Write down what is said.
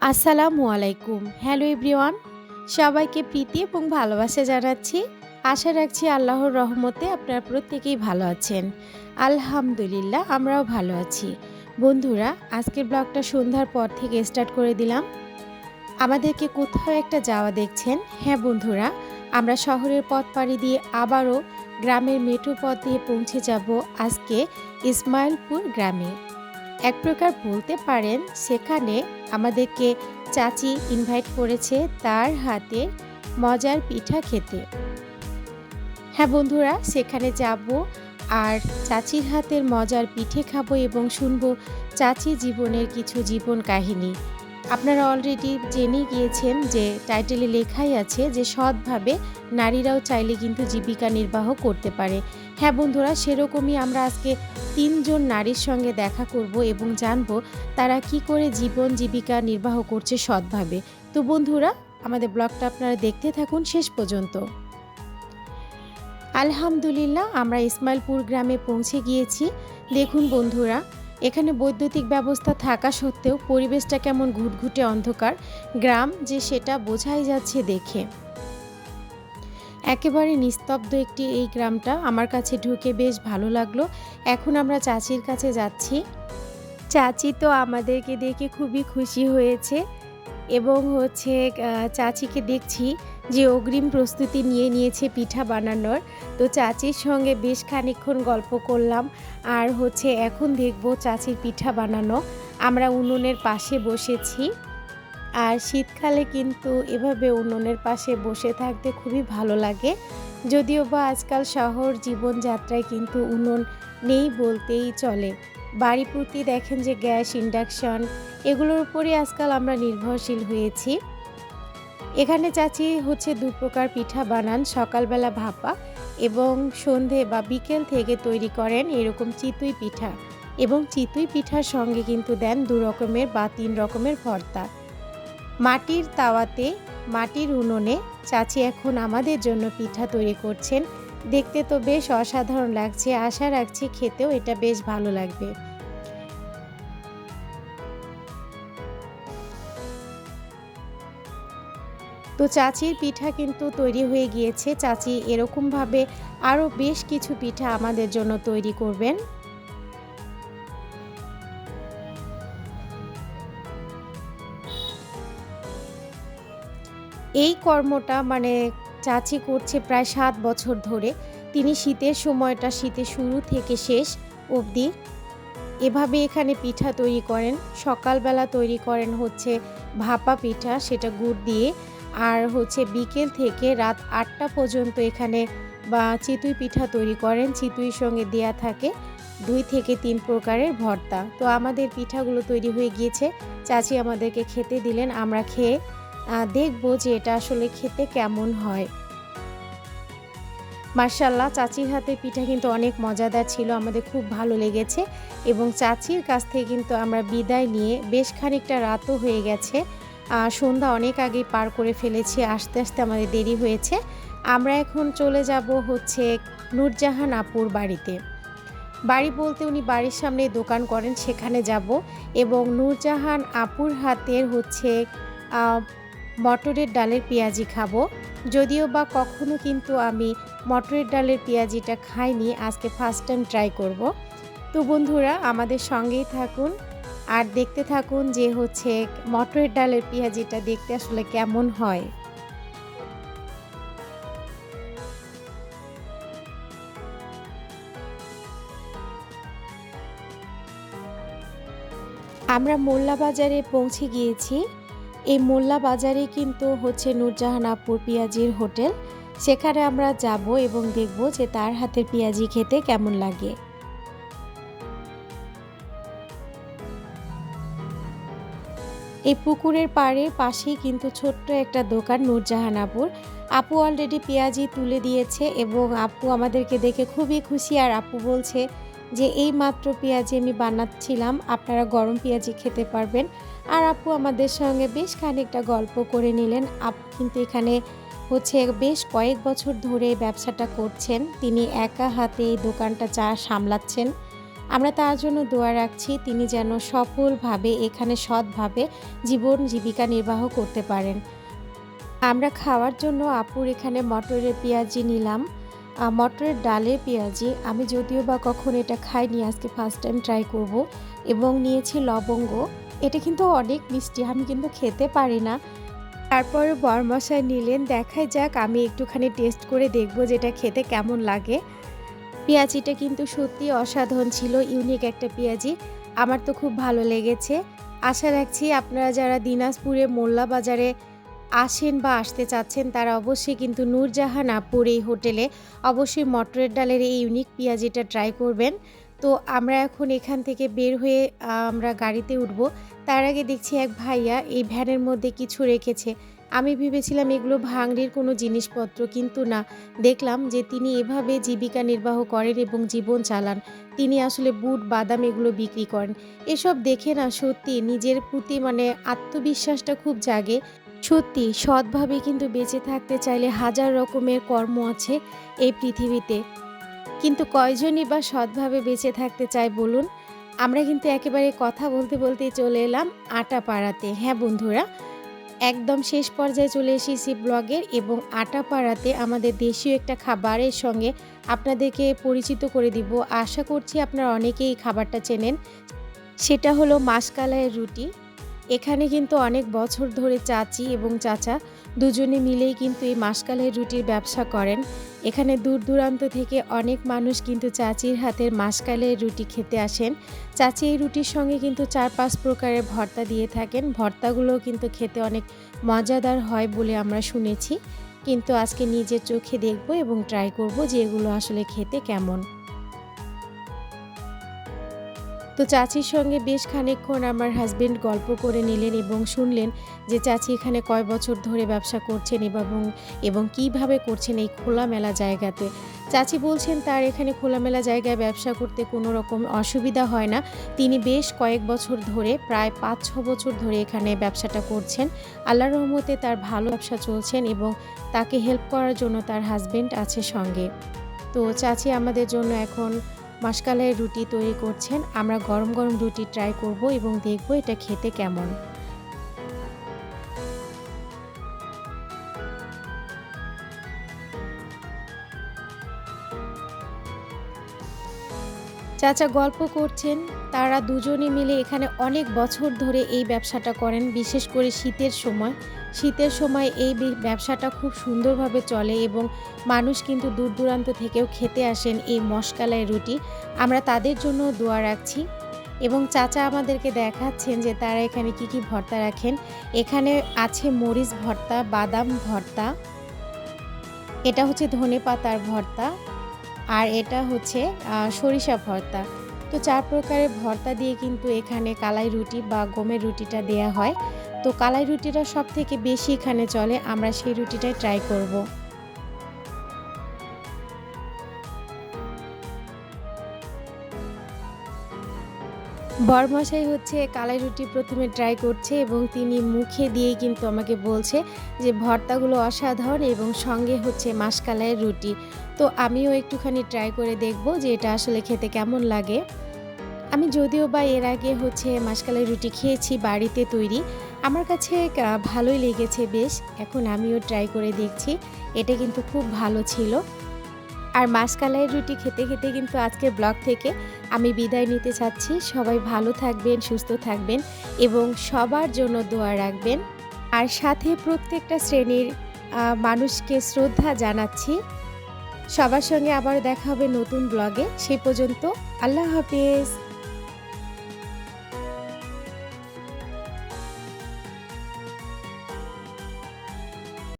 আসসালামু আলাইকুম। Hello everyone সবাইকে প্রীতি এবং ভালোবাসা জানাচ্ছি। আশা রাখছি আল্লাহর রহমতে আপনারা প্রত্যেকেই ভালো আছেন। আলহামদুলিল্লাহ, আমরাও ভালো আছি। বন্ধুরা, আজকের ব্লগটা সন্ধ্যার পর থেকে স্টার্ট করে দিলাম। আমাদেরকে কোথাও একটা যাওয়া দেখছেন? হ্যাঁ বন্ধুরা, আমরা শহরের পথ পাড়ি দিয়ে আবারও গ্রামের মেঠো পথ দিয়ে পৌঁছে যাব আজকে ইসমাইলপুর গ্রামে। এক প্রকার বলতে পারেন, সেখানে আমাদেরকে চাচি ইনভাইট করেছে তার হাতে মজার পিঠা খেতে। হ্যাঁ বন্ধুরা, সেখানে যাব আর চাচির হাতের মজার পিঠে খাব এবং শুনব চাচি জীবনের কিছু জীবন কাহিনী। আপনারা অলরেডি জেনে গিয়েছেন যে টাইটেলে লেখাই আছে যে সৎভাবে নারীরাও চাইলে কিন্তু জীবিকা নির্বাহ করতে পারে। হ্যাঁ বন্ধুরা, সেরকমই আমরা আজকে তিনজন নারীর সঙ্গে দেখা করব এবং জানব তারা কি করে জীবন জীবিকা নির্বাহ করছে সৎভাবে। তো বন্ধুরা, আমাদের ব্লগটা আপনারা দেখতে থাকুন শেষ পর্যন্ত। আলহামদুলিল্লাহ, আমরা ইসমাইলপুর গ্রামে পৌঁছে গিয়েছি। দেখুন বন্ধুরা এখানে বৈদ্যুতিক ব্যবস্থা থাকা সত্ত্বেও পরিবেশটা কেমন ঘুটঘুটে অন্ধকার, গ্রাম যে সেটা বোঝাই যাচ্ছে দেখে। একেবারে নিস্তব্ধ একটি এই গ্রামটা আমার কাছে ঢুকে বেশ ভালো লাগল। এখন আমরা চাচির কাছে যাচ্ছি। চাচি তো আমাদেরকে দেখে খুবই খুশি হয়েছে এবং হচ্ছে চাচিকে দেখছি। যে অগ্রিম প্রস্তুতি নিয়ে নিয়েছে পিঠা বানানোর। তো চাচির সঙ্গে বেশ খানিকক্ষণ গল্প করলাম। আর হচ্ছে এখন দেখব চাচির পিঠা বানানো। আমরা উনুনের পাশে বসেছি। আর শীতকালে কিন্তু এভাবে উনুনের পাশে বসে থাকতে খুবই ভালো লাগে। যদিও বা আজকাল শহর জীবনযাত্রায় কিন্তু উনুন নেই বলতেই চলে। বাড়ি প্রতি দেখেন যে গ্যাস, ইন্ডাকশন, এগুলোর উপরই আজকাল আমরা নির্ভরশীল হয়েছি। এখানে চাচি হচ্ছে দু প্রকার পিঠা বানান, সকালবেলা ভাপা এবং সন্ধে বা বিকেল থেকে তৈরি করেন এরকম চিতুই পিঠা এবং চিতুই পিঠার সঙ্গে কিন্তু দেন দু রকমের বা তিন রকমের ভর্তা। মাটির তাওয়াতে, মাটির উনুনে চাচি এখন আমাদের জন্য পিঠা তৈরি করছেন। দেখতে তো বেশ অসাধারণ লাগছে, আশা রাখছি খেতেও এটা বেশ ভালো লাগবে। তো চাচির পিঠা কিন্তু তৈরি হয়ে গিয়েছে। চাচি এরকমভাবে আরও বেশ কিছু পিঠা আমাদের জন্য তৈরি করবেন। এই কর্মটা মানে চাচি করছে প্রায় সাত বছর ধরে। তিনি শীতের সময়টা, শীতের শুরু থেকে শেষ অবধি এভাবে এখানে পিঠা তৈরি করেন। সকালবেলা তৈরি করেন হচ্ছে ভাপা পিঠা, সেটা গুড় দিয়ে। আর হচ্ছে বিকেল থেকে রাত আটটা পর্যন্ত এখানে, বা চিতুই পিঠা তৈরি করেন। চিতুইর সঙ্গে দেয়া থাকে দুই থেকে তিন প্রকারের ভর্তা। তো আমাদের পিঠাগুলো তৈরি হয়ে গিয়েছে। চাচি আমাদেরকে খেতে দিলেন, আমরা খেয়ে দেখব যে এটা আসলে খেতে কেমন হয়। মার্শাল্লাহ চাচির হাতে পিঠা কিন্তু অনেক মজাদার ছিল, আমাদের খুব ভালো লেগেছে। এবং চাচির কাছ থেকে কিন্তু আমরা বিদায় নিয়ে বেশ খানিকটা রাতও হয়ে গেছে। সন্ধ্যা অনেক আগেই পার করে ফেলেছি, আস্তে আস্তে আমাদের দেরি হয়েছে। আমরা এখন চলে যাব হচ্ছে নূরজাহান আপুর বাড়িতে। বাড়ি বলতে উনি বাড়ির সামনে দোকান করেন, সেখানে যাব এবং নূরজাহান আপুর হাতের হচ্ছে মটরের ডালের পেঁয়াজি খাব। যদিও বা কখনো কিন্তু আমি মটরের ডালের পেঁয়াজিটা খাইনি, আজকে ফার্স্ট টাইম ট্রাই করব। তো বন্ধুরা, আমাদের সঙ্গেই থাকুন। আর দেখতে থাকুন যে হচ্ছে মটরের ডালের পেঁয়াজিটা দেখতে আসলে কেমন হয়। আমরা মোল্লা বাজারে পৌঁছে গিয়েছি। এই মোল্লা বাজারে কিন্তু হচ্ছে নূরজাহান আপুর পেঁয়াজির হোটেল। সেখানে আমরা যাব এবং দেখব যে তার হাতের পেঁয়াজি খেতে কেমন লাগে। এই পুকুরের পাড়ে পাশেই কিন্তু ছোট্ট একটা দোকান নূরজাহান আপুর আপু অলরেডি পেঁয়াজি তুলে দিয়েছে এবং আপু আমাদেরকে দেখে খুবই খুশি আর আপু বলছে যে, এই মাত্র পেঁয়াজি আমি বানাচ্ছিলাম, আপনারা গরম পেঁয়াজি খেতে পারবেন। আর আপু আমাদের সঙ্গে বেশ খানিকটা গল্প করে নিলেন। আপু কিন্তু এখানে হচ্ছে বেশ কয়েক বছর ধরে ব্যবসাটা করছেন। তিনি একা হাতে এই দোকানটা চা সামলাচ্ছেন। আমরা তার জন্য দোয়া রাখছি, তিনি যেন সফলভাবে, এখানে সৎভাবে জীবন জীবিকা নির্বাহ করতে পারেন। আমরা খাওয়ার জন্য আপুর এখানে মটরের পেঁয়াজি নিলাম। মটরের ডালের পেঁয়াজি, আমি যদিও বা কখনো এটা খাইনি, আজকে ফার্স্ট টাইম ট্রাই করব এবং নিয়েছি লবঙ্গ। এটা কিন্তু অনেক মিষ্টি, আমি কিন্তু খেতে পারি না। তারপরে বরমশাই নিলেন, দেখাই যাক, আমি একটুখানি টেস্ট করে দেখব যেটা খেতে কেমন লাগে। পেঁয়াজিটা কিন্তু সত্যি অসাধারণ ছিল ইউনিক একটা পেঁয়াজি। আমার তো খুব ভালো লেগেছে। আশা রাখছি আপনারা যারা দিনাজপুরে মোল্লা বাজারে আসেন বা আসতে চাচ্ছেন, তারা অবশ্যই কিন্তু নূরজাহান আপুর এই হোটেলে অবশ্যই মটরের ডালের এই ইউনিক পেঁয়াজিটা ট্রাই করবেন। তো আমরা এখন এখান থেকে বের হয়ে আমরা গাড়িতে উঠব। তার আগে দেখছি এক ভাইয়া এই ভ্যানের মধ্যে কিছু রেখেছে। আমি ভেবেছিলাম এগুলো ভাঙড়ির কোনো জিনিসপত্র, কিন্তু না। দেখলাম যে তিনি এভাবে জীবিকা নির্বাহ করেন এবং জীবন চালান। তিনি আসলে বুট, বাদাম এগুলো বিক্রি করেন। এসব দেখে না সত্যি নিজের প্রতি মানে আত্মবিশ্বাসটা খুব জাগে। সত্যি সৎভাবে কিন্তু বেঁচে থাকতে চাইলে হাজার রকমের কর্ম আছে এই পৃথিবীতে। কিন্তু কয়জনই বা সৎভাবে বেঁচে থাকতে চায় বলুন? আমরা কিন্তু একেবারে কথা বলতে বলতে চলে এলাম আটা পাড়াতে হ্যাঁ বন্ধুরা একদম শেষ পর্যায়ে চলে এসেছি ব্লগের এবং আটা পাড়াতে আমাদের দেশীয় একটা খাবারের সঙ্গে আপনাদেরকে পরিচিত করে দিব। আশা করছি আপনারা অনেকেই খাবারটা চেনেন। সেটা হলো মাসকালায়ের রুটি। এখানে কিন্তু অনেক বছর ধরে চাচি এবং চাচা দুজনে মিলেই কিন্তু এই মাসকালের রুটির ব্যবসা করেন। এখানে দূর দূরান্ত থেকে অনেক মানুষ কিন্তু চাচির হাতের মাসকালের রুটি খেতে আসেন। চাচি এই রুটির সঙ্গে কিন্তু চার পাঁচ প্রকারের ভর্তা দিয়ে থাকেন। ভর্তাগুলো কিন্তু খেতে অনেক মজাদার হয় বলে আমরা শুনেছি। কিন্তু আজকে নিজের চোখে দেখব এবং ট্রাই করব যে এগুলো আসলে খেতে কেমন। তো চাচির সঙ্গে বেশ খানিকক্ষণ আমার হাজবেন্ড গল্প করে নিলেন এবং শুনলেন যে চাচি এখানে কয় বছর ধরে ব্যবসা করছেন এবং এবং কীভাবে করছেন এই খোলামেলা জায়গাতে। চাচি বলছেন, তার এখানে খোলামেলা জায়গায় ব্যবসা করতে কোনো রকম অসুবিধা হয় না। তিনি বেশ কয়েক বছর ধরে, প্রায় পাঁচ, ছ বছর ধরে এখানে ব্যবসাটা করছেন। আল্লাহ রহমতে তার ভালো ব্যবসা চলছেন এবং তাকে হেল্প করার জন্য তার হাজবেন্ড আছে সঙ্গে। তো চাচি আমাদের জন্য এখন মাসকালের রুটি তৈরি করছেন। আমরা গরম গরম রুটি ট্রাই করব এবং দেখব এটা খেতে কেমন। চাচা গল্প করছেন, তারা দুজনে মিলে এখানে অনেক বছর ধরে এই ব্যবসাটা করেন, বিশেষ করে শীতের সময়। শীতের সময় এই ব্যবসাটা খুব সুন্দরভাবে চলে এবং মানুষ কিন্তু দূর দূরান্ত থেকেও খেতে আসেন এই মশকালাই রুটি। আমরা তাদের জন্য দোয়া রাখছি এবং চাচা আমাদেরকে দেখাচ্ছেন যে তারা এখানে কি কি ভর্তা রাখেন। এখানে আছে মরিচ ভর্তা, বাদাম ভর্তা, এটা হচ্ছে ধনে পাতার ভর্তা আর এটা হচ্ছে সরিষা ভর্তা। তো চার প্রকারের ভর্তা দিয়ে কিন্তু এখানে কালাই রুটি বা গমের রুটিটা দেয়া হয়। তো কালাই রুটিটা সব থেকে বেশি এখানে চলে, আমরা সেই রুটিটাই ট্রাই করব। বরমশাই হচ্ছে কালাই রুটি প্রথমে ট্রাই করছে এবং তিনি মুখে দিয়েই কিন্তু আমাকে বলছে যে ভর্তাগুলো অসাধারণ এবং সঙ্গে হচ্ছে মাসকালাইয়ের রুটি। তো আমিও একটুখানি ট্রাই করে দেখব যে এটা আসলে খেতে কেমন লাগে। আমি যদিও বা এর আগে হচ্ছে মাসকালাই রুটি খেয়েছি বাড়িতে তৈরি, আমার কাছে ভালোই লেগেছে বেশ। এখন আমিও ট্রাই করে দেখছি, এটা কিন্তু খুব ভালো ছিল। আর মাসকালাইয়ের রুটি খেতে খেতে কিন্তু আজকের ব্লগ থেকে আমি বিদায় নিতে চাচ্ছি। সবাই ভালো থাকবেন, সুস্থ থাকবেন এবং সবার জন্য দোয়া রাখবেন। আর সাথে প্রত্যেকটা শ্রেণির মানুষকে শ্রদ্ধা জানাচ্ছি। সবার সঙ্গে আবার দেখা হবে নতুন ব্লগে সেই পর্যন্ত আল্লাহ হাফিজ।